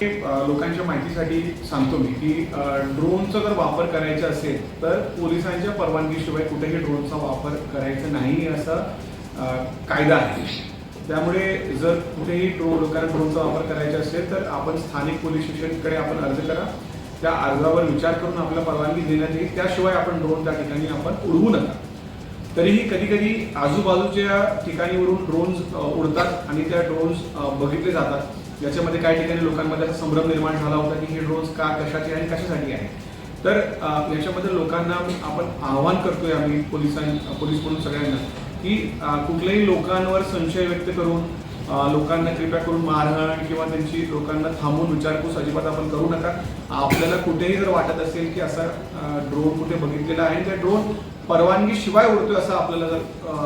हे, लोकांच्या माहितीसाठी सांगतो मी की ड्रोनचा जर वापर करायचा असेल तर पोलिसांच्या परवानगीशिवाय कुठेही ड्रोनचा वापर करायचा नाही असा कायदा आहे. त्यामुळे जर कुठेही ड्रोन लोकांना ड्रोनचा वापर करायचा असेल तर आपण स्थानिक पोलीस स्टेशनकडे आपण अर्ज करा. त्या अर्जावर विचार करून आपल्याला परवानगी देण्यात येईल. त्याशिवाय आपण ड्रोन त्या ठिकाणी आपण उडवू नका. तरीही कधी कधी आजूबाजूच्या ठिकाणीवरून ड्रोन्स उडतात आणि त्या ड्रोन्स बघितले जातात. याच्यामध्ये काही ठिकाणी लोकांमध्ये असा संभ्रम निर्माण झाला होता की हे ड्रोन्स का कशाचे आणि कशासाठी आहे? तर याच्यामध्ये लोकांना आपण आवाहन करतोय आम्ही पोलिसां पोलीस म्हणून सगळ्यांना की कुठल्याही लोकांवर संशय व्यक्त करून लोकांना कृपया करून मारहाण किंवा त्यांची लोकांना थांबून विचारपूस अजिबात आपण करू नका. आपल्याला कुठेही जर वाटत असेल की असा ड्रोन कुठे बघितलेला आहे त्या ड्रोन परवानगी शिवाय उडतोय असं आपल्याला जर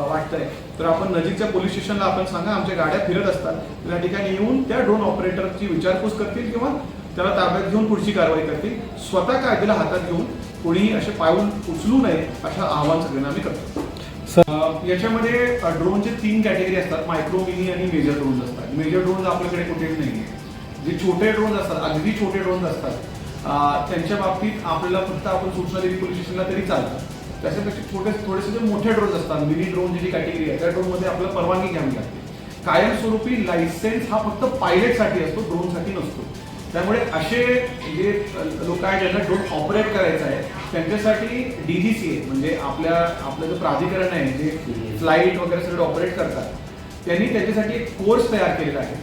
वाटतंय तर आपण नजीकच्या पोलीस स्टेशनला आपण सांगा आमच्या गाड्या फिरत असतात. त्या ठिकाणी येऊन त्या ड्रोन ऑपरेटरची विचारपूस करतील किंवा त्याला ताब्यात घेऊन पुढची कारवाई करतील. स्वतः कायद्याला हातात घेऊन कोणीही असे पाऊल उचलू नये असं आवाहन सगळ्यांना आम्ही करतो. याच्यामध्ये ड्रोनचे तीन कॅटेगरी असतात. मायक्रो मिनी आणि मेजर ड्रोन्स असतात. मेजर ड्रोन्स आपल्याकडे कुठेच नाही आहे जे छोटे ड्रोन्स असतात अगदी छोटे ड्रोन्स असतात त्यांच्या बाबतीत आपल्याला फक्त आपण सूचना दिली पोलीस स्टेशनला तरी चालतं. त्याच्यापेक्षा छोटे थोडेसे जे मोठे ड्रोन्स असतात मिनी ड्रोन जी कॅटेगरी आहे त्या ड्रोनमध्ये आपल्याला परवानगी घ्यावी लागते. कायमस्वरूपी लायसन्स हा फक्त पायलटसाठी असतो ड्रोनसाठी नसतो. त्यामुळे असे जे लोक आहेत ज्यांना ड्रोन ऑपरेट करायचं आहे त्यांच्यासाठी डीजीसी म्हणजे आपल्या आपलं जे प्राधिकरण आहे जे फ्लाईट वगैरे सगळे ऑपरेट करतात त्यांनी त्याच्यासाठी एक कोर्स तयार केलेला आहे.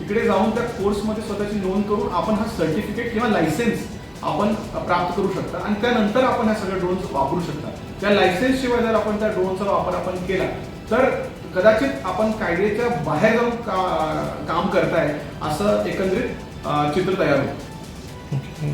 तिकडे जाऊन त्या कोर्समध्ये स्वतःची नोंद करून आपण हा सर्टिफिकेट किंवा लायसन्स आपण प्राप्त करू शकता आणि त्यानंतर आपण ह्या सगळ्या ड्रोन्स वापरू शकता. त्या लायसन्सशिवाय जर आपण त्या ड्रोनचा वापर आपण केला तर कदाचित आपण कायद्याच्या बाहेर जाऊन का- काम करताय असं एकंदरीत अं, चित्र तयार होतं